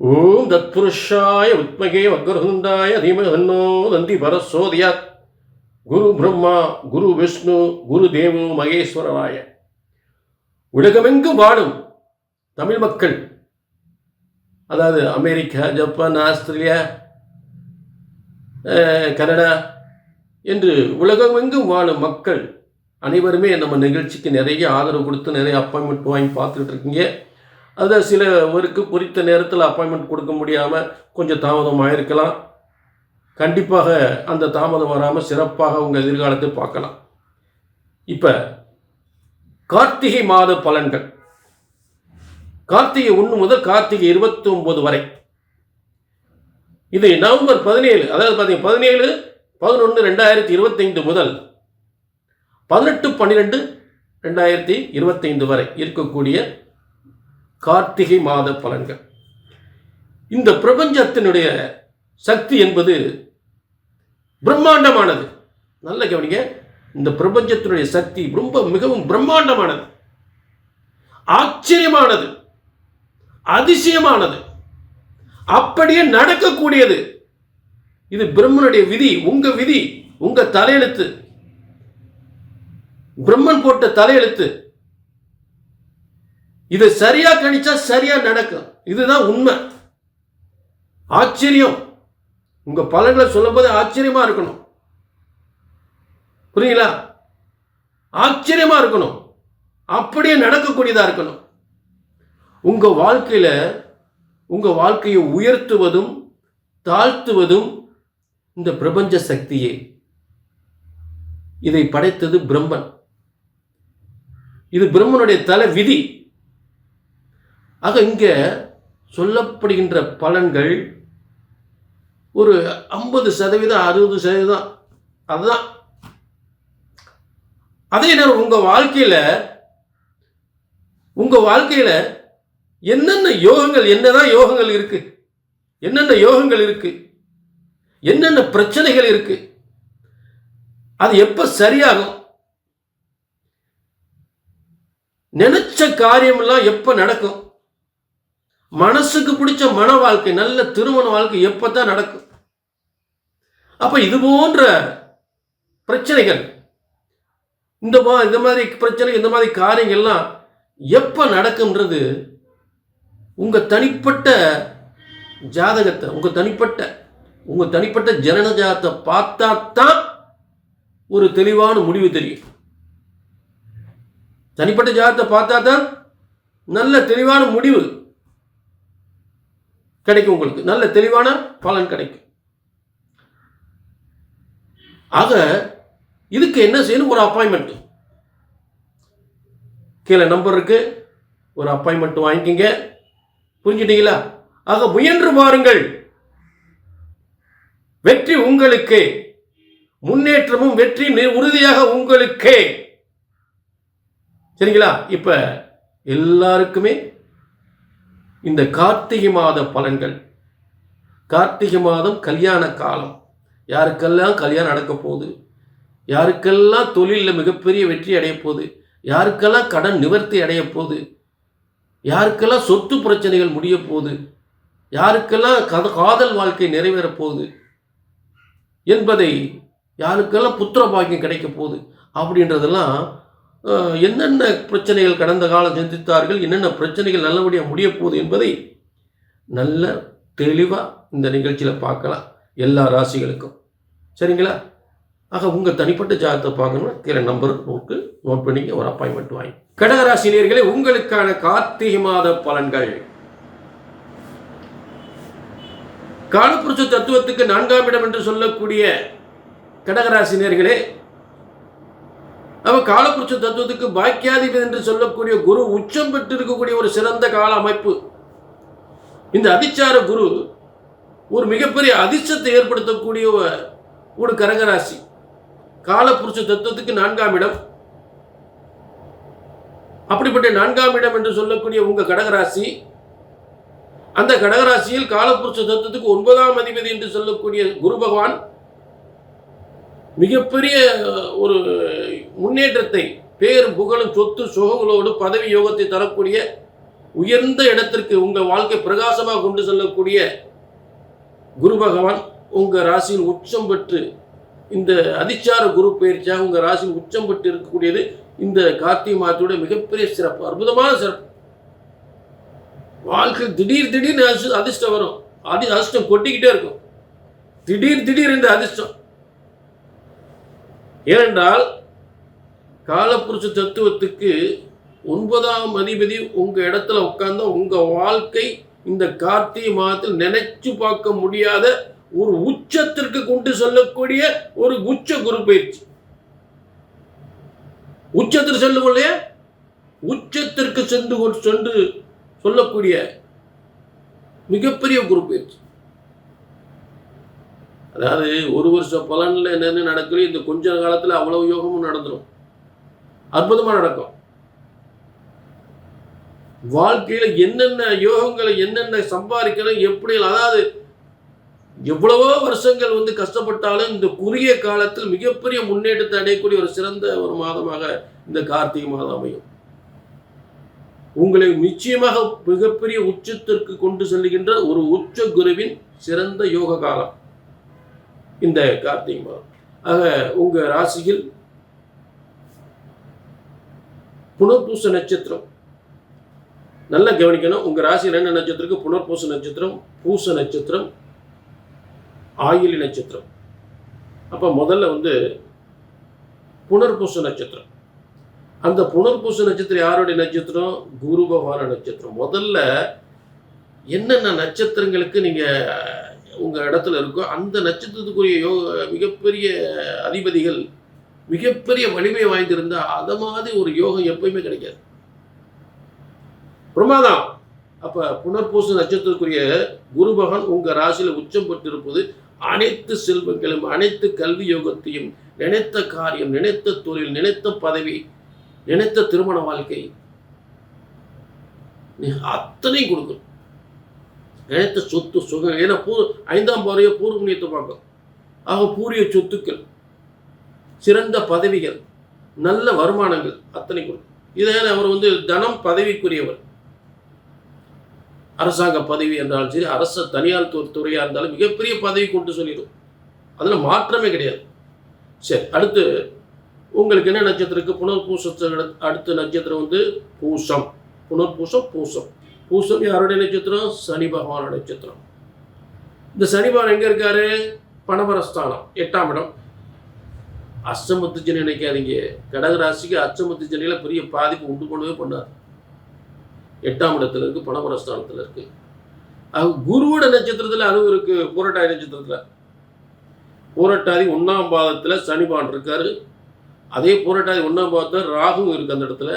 ஓம் தத்புருஷாய உத்மகே வக்ரகுந்தாய தீமகன்னோ தந்தி பரசோதியாத் குரு பிரம்மா குரு விஷ்ணு குரு தேவோ மகேஸ்வரராய உலகமெங்கும் வாழும் தமிழ் மக்கள் அதாவது அமெரிக்கா ஜப்பான் ஆஸ்திரேலியா கனடா என்று உலகமெங்கும் வாழும் மக்கள் அனைவருமே நம்ம நிகழ்ச்சிக்கு நிறைய ஆதரவு கொடுத்து நிறைய அப்பாயின்மெண்ட் வாங்கி பார்த்துக்கிட்டு இருக்கீங்க. அதை சிலவருக்கு குறித்த நேரத்தில் அப்பாயின்மெண்ட் கொடுக்க முடியாமல் கொஞ்சம் தாமதம் ஆயிருக்கலாம் கண்டிப்பாக அந்த தாமதம் வராமல் சிறப்பாக உங்கள் எதிர்காலத்தை பார்க்கலாம். இப்போ கார்த்திகை மாத பலன்கள். கார்த்திகை ஒன்று முதல் கார்த்திகை இருபத்தி ஒன்பது வரை. இது நவம்பர் பதினேழு அதாவது பார்த்தீங்கன்னா பதினேழு பதினொன்று ரெண்டாயிரத்தி இருபத்தைந்து முதல் பதினெட்டு பன்னிரெண்டு ரெண்டாயிரத்தி இருபத்தைந்து வரை இருக்கக்கூடிய கார்த்திகை மாத பலன்கள். இந்த பிரபஞ்சத்தினுடைய சக்தி என்பது பிரம்மாண்டமானது. நல்ல கவனிங்க. இந்த பிரபஞ்சத்தினுடைய சக்தி ரொம்ப மிகவும் பிரம்மாண்டமானது. ஆச்சரியமானது. அதிசயமானது. அப்படியே நடக்கக்கூடியது. இது பிரம்மனுடைய விதி உங்க விதி உங்க தலையெழுத்து. பிரம்மன் போட்ட தலையெழுத்து. இதை சரியா கணிச்சா சரியா நடக்கும். இதுதான் உண்மை. ஆச்சரியம். உங்க பலன்களை சொல்லும்போது ஆச்சரியமா இருக்கணும். புரியுங்களா ஆச்சரியமா இருக்கணும். அப்படியே நடக்கக்கூடியதா இருக்கணும். உங்க வாழ்க்கையில உங்க வாழ்க்கையை உயர்த்துவதும் தாழ்த்துவதும் இந்த பிரபஞ்ச சக்தியே. இதை படைத்தது பிரம்மன். இது பிரம்மனுடைய தலை விதி. ஆக இங்கே சொல்லப்படுகின்ற பலன்கள் ஒரு ஐம்பது சதவீதம் அறுபது சதவீதம் அதுதான். அதே நேரம் உங்கள் வாழ்க்கையில் உங்கள் வாழ்க்கையில் என்னென்ன யோகங்கள் என்னதான் யோகங்கள் இருக்கு என்னென்ன யோகங்கள் இருக்கு என்னென்ன பிரச்சனைகள் இருக்கு அது எப்போ சரியாகும் நினைச்ச காரியமெல்லாம் எப்போ நடக்கும் மனசுக்கு பிடிச்ச மன வாழ்க்கை நல்ல திருமண வாழ்க்கை எப்பதான் நடக்கும்? அப்ப இது போன்ற பிரச்சனைகள் இந்த மா- இந்த மாதிரி பிரச்சனை இந்த மாதிரி காரியங்கள்லாம் எப்ப நடக்கும்ன்றது உங்க தனிப்பட்ட ஜாதகத்தை உங்க தனிப்பட்ட உங்க தனிப்பட்ட ஜனன ஜாதத்தை பார்த்தா தான் ஒரு தெளிவான முடிவு தெரியும். தனிப்பட்ட ஜாதத்தை பார்த்தா தான் நல்ல தெளிவான முடிவு கிடைக்கும் உங்களுக்கு. நல்ல தெளிவான பலன் கிடைக்கும். ஆக இதுக்கு என்ன செய்யணும்? ஒரு அப்பாயின்மெண்ட் கீழே நம்பர் இருக்கு. ஒரு அப்பாயின்மெண்ட் வாங்கிக்கிங்க. புரிஞ்சுட்டீங்களா? ஆக முயன்று பாருங்கள் வெற்றி உங்களுக்கு. முன்னேற்றமும் வெற்றி நி- உறுதியாக உங்களுக்கே. சரிங்களா? இப்ப எல்லாருக்குமே இந்த கார்த்திகை மாத பலன்கள். கார்த்திகை மாதம் கல்யாண காலம். யாருக்கெல்லாம் கல்யாணம் நடக்க போகுது? யாருக்கெல்லாம் தொழிலில் மிகப்பெரிய வெற்றி அடைய போகுது? யாருக்கெல்லாம் கடன் நிவர்த்தி அடைய போகுது? யாருக்கெல்லாம் சொத்து பிரச்சனைகள் முடிய போகுது? யாருக்கெல்லாம் கத காதல் வாழ்க்கை நிறைவேறப் போகுது? என்பதை யாருக்கெல்லாம் புத்திர பாக்கியம் கிடைக்க போகுது? அப்படின்றதெல்லாம் என்னென்ன பிரச்சனைகள் கடந்த காலம் சந்தித்தார்கள் என்னென்ன பிரச்சனைகள் நல்லபடியாக முடிய போகுது என்பதை நல்ல தெளிவாக இந்த நிகழ்ச்சியில் பார்க்கலாம் எல்லா ராசிகளுக்கும். சரிங்களா? ஆக உங்கள் தனிப்பட்ட ஜாதகத்தை பார்க்கணும்னா கீழே நம்பர் போட்டு நோட் பண்ணிங்க ஒரு அப்பாயின்மெண்ட் வாங்கி. கடகராசினியர்களே உங்களுக்கான கார்த்திகை மாத பலன்கள். காலப்புருஷ தத்துவத்துக்கு நான்காம் இடம் என்று சொல்லக்கூடிய கடகராசினியர்களே அவ காலப்புருஷ தத்துவத்துக்கு பாக்கியாதிபதி என்று சொல்லக்கூடிய குரு உச்சம் பெற்று இருக்கக்கூடிய ஒரு சிறந்த கால அமைப்பு. இந்த அதிச்சார குரு ஒரு மிகப்பெரிய அதிர்ஷ்டத்தை ஏற்படுத்தக்கூடிய ஒரு- கரகராசி கடகராசி தத்துவத்துக்கு நான்காம் இடம். அப்படிப்பட்ட நான்காம் இடம் என்று சொல்லக்கூடிய உங்க கடகராசி. அந்த கடகராசியில் காலப்புருஷ தத்துவத்துக்கு ஒன்பதாம் அதிபதி என்று சொல்லக்கூடிய குரு பகவான் மிகப்பெரிய ஒரு முன்னேற்றத்தை பேர் புகழும் சொத்து சுகங்களோடு பதவி யோகத்தை தரக்கூடிய உயர்ந்த இடத்திற்கு உங்கள் வாழ்க்கை பிரகாசமாக கொண்டு செல்லக்கூடிய குரு பகவான் உங்கள் ராசியில் உச்சம் பெற்று இந்த அதிச்சார குரு பயிற்சியாக உங்கள் ராசியில் உச்சம் பெற்று இருக்கக்கூடியது இந்த கார்த்திகை மாதத்துடைய மிகப்பெரிய சிறப்பு அற்புதமான சிறப்பு. வாழ்க்கை திடீர் திடீர்னு அதிர்ஷ்டம் வரும். அதி அதிர்ஷ்டம் கொட்டிக்கிட்டே இருக்கும். திடீர் திடீர் இந்த அதிர்ஷ்டம். ஏனென்றால் காலப்புருஷ தத்துவத்துக்கு ஒன்பதாம் அதிபதி உங்கள் இடத்துல உட்கார்ந்தா உங்கள் வாழ்க்கை இந்த கார்த்திகை மாதத்தில் நினைச்சு பார்க்க முடியாத ஒரு உச்சத்திற்கு கொண்டு செல்லக்கூடிய ஒரு உச்ச குரு பயிற்சி. உச்சத்தில் செல்லும் இல்லையா? உச்சத்திற்கு சென்று கொண்டு- சென்று சொல்லக்கூடிய மிகப்பெரிய குரு பயிற்சி. அதாவது ஒரு வருஷ பலன்ல என்னென்ன நடக்கலையோ இந்த கொஞ்ச காலத்துல அவ்வளவு யோகமும் நடந்துடும் அற்புதமா நடக்கும். வாழ்க்கையில என்னென்ன யோகங்களை என்னென்ன சம்பாதிக்கணும் எப்படி அதாவது எவ்வளவோ வருஷங்கள் வந்து கஷ்டப்பட்டாலும் இந்த குறுகிய காலத்தில் மிகப்பெரிய முன்னேற்றத்தை அடையக்கூடிய ஒரு சிறந்த ஒரு மாதமாக இந்த கார்த்திகை மாதம் அமையும். உங்களை நிச்சயமாக மிகப்பெரிய உச்சத்திற்கு கொண்டு செல்கின்ற ஒரு உச்ச குருவின் சிறந்த யோக காலம். இந்த கார்த்திகை மாதம். ஆக உங்க ராசியில் புனர்பூச நட்சத்திரம். நல்லா கவனிக்கணும். உங்கள் ராசியில் என்ன நட்சத்திரம் புனர்பூச நட்சத்திரம் பூச நட்சத்திரம் ஆயிலி நட்சத்திரம். அப்போ முதல்ல வந்து புனர்பூச நட்சத்திரம். அந்த புனர்பூச நட்சத்திரம் யாருடைய நட்சத்திரம்? குரு பகவான நட்சத்திரம். முதல்ல என்னென்ன நட்சத்திரங்களுக்கு நீங்க உங்கள் இடத்துல இருக்கோ அந்த நட்சத்திரத்துக்குரிய யோ மிகப்பெரிய அதிபதிகள் மிகப்பெரிய வலிமை வாய்ந்திருந்தால் அதை மாதிரி ஒரு யோகம் எப்பயுமே கிடைக்காது. பிரமாதம். அப்போ புனர்பூச நட்சத்திரத்துக்குரிய குரு பகவான் ராசியில் உச்சம் பெற்றிருப்பது அனைத்து செல்வங்களும் அனைத்து கல்வி யோகத்தையும் நினைத்த காரியம் நினைத்த தொழில் நினைத்த பதவி நினைத்த திருமண வாழ்க்கை அத்தனையும் கொடுக்கும். நினைத்த சொத்து சுகம் ஏன்னா பூ ஐந்தாம் பாறைய பூர்வ பார்க்கும் ஆக பூரிய சொத்துக்கள் சிறந்த பதவிகள் நல்ல வருமானங்கள் அத்தனை கொடுக்கும். இதை அவர் வந்து தனம் பதவிக்குரியவர். அரசாங்க பதவி என்றாலும் சரி அரச தனியார் துறையாக துறையா இருந்தாலும் மிகப்பெரிய பதவி கொண்டு சொல்லிடும். அதுல மாற்றமே கிடையாது. சரி அடுத்து உங்களுக்கு என்ன நட்சத்திரம் இருக்கு? புனர்பூசத்தை அடுத்த- அடுத்த நட்சத்திரம் வந்து பூசம். புனர்பூசம் பூசம். பூசம் யாருடைய நட்சத்திரம் சனி பகவானோட நட்சத்திரம். இந்த சனி பகவான் எங்க இருக்காரு? பணபரஸ்தானம் எட்டாம் இடம். அஷ்டமத்து நினைக்காதீங்க. கடக ராசிக்கு அஷ்டமத்து சனியில பெரிய பாதிப்பு உண்டு பண்ணவே பண்ணார். எட்டாம் இடத்துல இருக்குது பணபரஸ்தானத்தில் இருக்குது குருவோட நட்சத்திரத்தில் அதுவும் இருக்குது பூரட்டாதி நட்சத்திரத்தில். பூரட்டாதி ஒன்றாம் பாதத்தில் சனிபான் இருக்காரு. அதே பூரட்டாதி ஒன்றாம் பாதத்தில் ராகுவும் இருக்குது அந்த இடத்துல.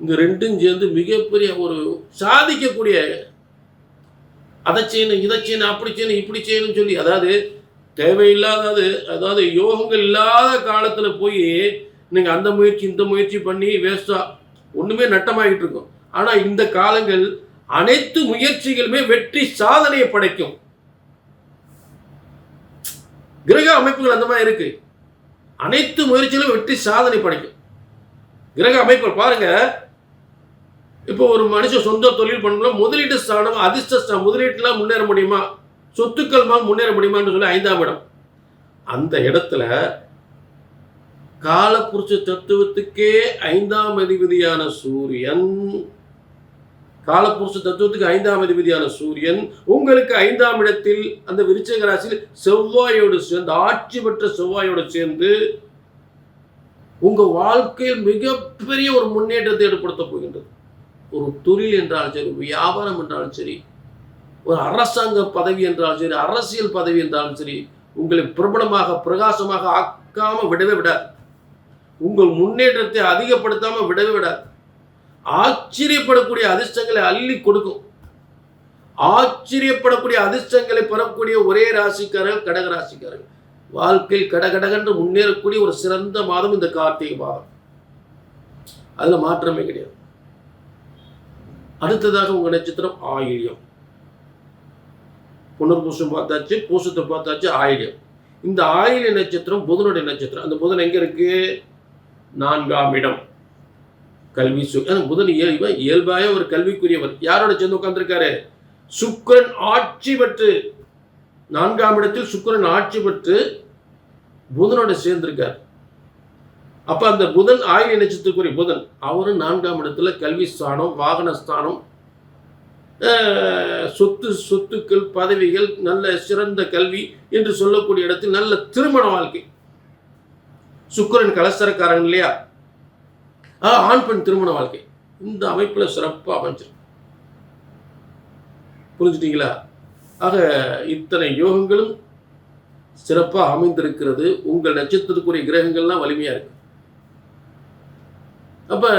இந்த ரெண்டும் சேர்ந்து மிகப்பெரிய ஒரு சாதிக்கக்கூடிய அதை செய்யணும் இதை செய்யணும் அப்படி செய்யணும் இப்படி செய்யணும்னு சொல்லி அதாவது தேவையில்லாதது அதாவது யோகங்கள் இல்லாத காலத்தில் போய் நீங்கள் அந்த முயற்சி இந்த முயற்சி பண்ணி வேஸ்ட்டாக ஒன்றுமே நட்டமாகிட்டு இருக்கும். ஆனால் இந்த காலங்கள் அனைத்து முயற்சிகளுமே வெற்றி சாதனையை படைக்கும். கிரக அமைப்புகள் அந்த மாதிரி இருக்கு. அனைத்து முயற்சிகளும் வெற்றி சாதனை படைக்கும். கிரக அமைப்புகள் பாருங்கள் இப்போ ஒரு மனுஷன் சொந்த தொழில் பண்ணணும் முதலீட்டு ஸ்தானம் அதிர்ஷ்ட ஸ்தானம் முன்னேற முடியுமா? சொத்துக்கள் மூலம் முன்னேற முடியுமான்னு சொல்லி ஐந்தாம் இடம். அந்த இடத்துல காலப்புருஷ தத்துவத்துக்கே ஐந்தாம் அதிபதியான சூரியன் காலப்புருஷ தத்துவத்துக்கு ஐந்தாம் அதிபதியான சூரியன் உங்களுக்கு ஐந்தாம் இடத்தில் அந்த விருச்சக ராசியில் செவ்வாயோடு சேர்ந்து ஆட்சி பெற்ற செவ்வாயோடு சேர்ந்து உங்க வாழ்க்கையில் மிகப்பெரிய ஒரு முன்னேற்றத்தை ஏற்படுத்த போகின்றது. ஒரு தொழில் என்றாலும் சரி ஒரு வியாபாரம் என்றாலும் சரி ஒரு அரசாங்க பதவி என்றாலும் சரி அரசியல் பதவி என்றாலும் சரி உங்களை பிரபலமாக பிரகாசமாக ஆக்காமல் விடவே விடாது. உங்கள் முன்னேற்றத்தை அதிகப்படுத்தாமல் விடவே விடாது. ஆச்சரியப்படக்கூடிய அதிர்ஷ்டங்களை அள்ளி கொடுக்கும். ஆச்சரியப்படக்கூடிய அதிர்ஷ்டங்களை பெறக்கூடிய ஒரே ராசிக்காரர்கள் கடக ராசிக்காரர்கள். வாழ்க்கையில் கடகடகன்று முன்னேறக்கூடிய ஒரு சிறந்த மாதம் இந்த கார்த்திகை மாதம். அதில் மாற்றமே கிடையாது. அடுத்ததாக உங்க நட்சத்திரம் ஆயில்யம். புனர்பூசம் பார்த்தாச்சு பூசத்தை பார்த்தாச்சு ஆயில்யம். இந்த ஆயில்ய நட்சத்திரம் புதனுடைய நட்சத்திரம். அந்த புதன் எங்க இருக்கு? நான்காம் இடம். கல்வி சு புதன் இயல் இவன் இயல்பாக ஒரு கல்விக்குரியவர். யாரோட சேர்ந்து உட்காந்துருக்காரு சுக்கரன் ஆட்சி பெற்று நான்காம் இடத்தில் சுக்கரன் ஆட்சி பெற்று புதனோட சேர்ந்திருக்கார். அப்போ அந்த புதன் ஆயுள் நட்சத்திரக்குரிய புதன் அவரும் நான்காம் இடத்துல கல்வி ஸ்தானம் வாகன ஸ்தானம் சொத்து சொத்துக்கள் பதவிகள் நல்ல சிறந்த கல்வி என்று சொல்லக்கூடிய இடத்தில் நல்ல திருமண வாழ்க்கை. சுக்கிரன் கலசரக்காரன் இல்லையா? ஆ, ஆண் பெண் திருமண வாழ்க்கை. இந்த அமைப்பில் சிறப்பாக அமைஞ்சிருக்கு. புரிஞ்சுட்டீங்களா? ஆக இத்தனை யோகங்களும் சிறப்பாக அமைந்திருக்கிறது. உங்கள் நட்சத்திரத்துக்குரிய கிரகங்கள்லாம் வலிமையாக இருக்குது அப்போ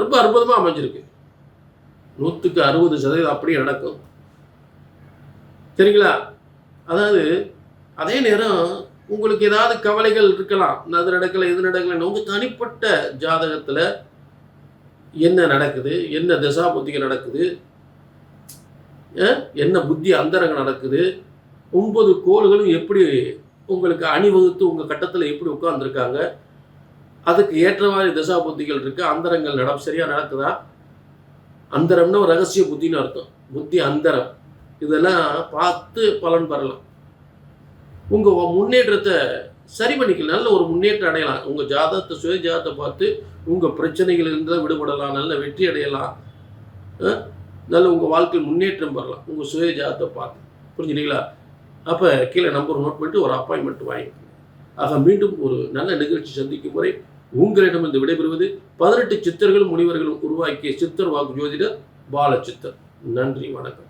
ரொம்ப அற்புதமாக அமைஞ்சிருக்கு. நூற்றுக்கு அறுபது சதவீதம் அப்படியே நடக்கும். சரிங்களா அதாவது அதே நேரம் உங்களுக்கு ஏதாவது கவலைகள் இருக்கலாம். நான் அது நடக்கலை இது நடக்கலைன்னு உங்கள் தனிப்பட்ட ஜாதகத்தில் என்ன நடக்குது? என்ன திசா புத்திகள் நடக்குது? என்ன புத்தி அந்தரங்கம் நடக்குது? ஒன்பது கோள்களும் எப்படி உங்களுக்கு அணிவகுத்து உங்கள் கட்டத்தில் எப்படி உட்காந்துருக்காங்க அதுக்கு ஏற்ற மாதிரி தசா புத்திகள் இருக்கு அந்தரங்கள் நடம் சரியா நடக்குதா? அந்தரம்னா ஒரு ரகசிய புத்தின்னு அர்த்தம். புத்தி அந்தரம். இதெல்லாம் பார்த்து பலன் பெறலாம். உங்க முன்னேற்றத்தை சரி பண்ணிக்கலாம். நல்ல ஒரு முன்னேற்றம் அடையலாம். உங்க ஜாதகத்தை சுய ஜாதகத்தை பார்த்து உங்க பிரச்சனைகளிலிருந்து தான் விடுபடலாம். நல்ல வெற்றி அடையலாம். நல்ல உங்க வாழ்க்கையில் முன்னேற்றம் பெறலாம். உங்க சுய ஜாதகத்தை பார்த்து. புரிஞ்சுட்டீங்களா அப்ப கீழே நம்பர் நோட் பண்ணிட்டு ஒரு அப்பாயின்மெண்ட் வாங்கி ஆக மீண்டும் ஒரு நல்ல நிகழ்ச்சி சந்திக்கும் முறை உங்களிடமிருந்து விடைபெறுவது பதினெட்டு சித்தர்களும் முனிவர்களும் உருவாக்கிய சித்தர் வாக்கு ஜோதிடர் பாலச்சித்தர் நன்றி வணக்கம்.